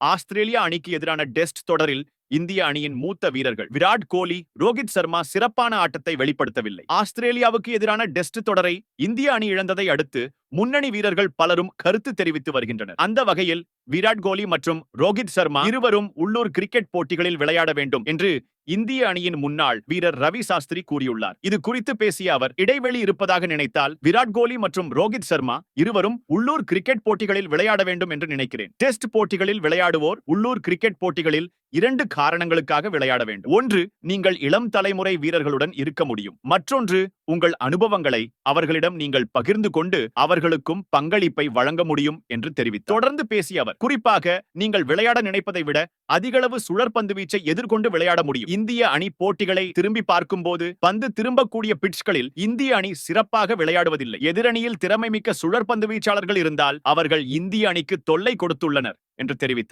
Australia அணிக்கு எதிரான test தொடரில் இந்திய அணியின் மூத்த வீரர்கள். விராட் கோலி ரோஹித் சர்மா சிறப்பான ஆட்டத்தை வெளிப்படுத்தவில்லை. ஆஸ்திரேலியாவுக்கு எதிரான டெஸ்ட் தொடரை இந்திய அணி இழந்ததை அடுத்து முன்னணி வீரர்கள் பலரும் கருத்து தெரிவித்து வருகின்றனர். அந்த வகையில் விராட் கோலி மற்றும் ரோஹித் சர்மா இருவரும் உள்ளூர் கிரிக்கெட் போட்டிகளில் விளையாட வேண்டும் என்று இந்திய அணியின் முன்னாள் வீரர் ரவி சாஸ்திரி கூறியுள்ளார். இது குறித்து பேசிய அவர் இடைவெளி இருப்பதாக நினைத்தால் விராட் கோலி மற்றும் ரோஹித் சர்மா இருவரும் உள்ளூர் கிரிக்கெட் போட்டிகளில் விளையாட வேண்டும் என்று நினைக்கிறேன். டெஸ்ட் போட்டிகளில் விளையாடுவோர் உள்ளூர் கிரிக்கெட் போட்டிகளில் இரண்டு காரணங்களுக்காக விளையாட வேண்டும். ஒன்று நீங்கள் இளம் தலைமுறை வீரர்களுடன் இருக்க முடியும். மற்றொன்று உங்கள் அனுபவங்களை அவர்களிடம் நீங்கள் பகிர்ந்து கொண்டு அவர்களுக்கும் பங்களிப்பை வழங்க முடியும் என்று தெரிவித்தார். தொடர்ந்து பேசிய அவர் குறிப்பாக நீங்கள் விளையாட நினைப்பதை விட அதிகளவு சுழற்பந்து வீச்சை எதிர்கொண்டு விளையாட முடியும். இந்திய அணி போட்டிகளை திரும்பி பார்க்கும்போது பந்து திரும்பக்கூடிய பிட்ச்களில் இந்திய அணி சிறப்பாக விளையாடுவதில்லை. எதிரணியில் திறமைமிக்க சுழற்பந்து வீச்சாளர்கள் இருந்தால் அவர்கள் இந்திய அணிக்கு தொல்லை கொடுத்துள்ளனர் என்று தெரிவித்தார்.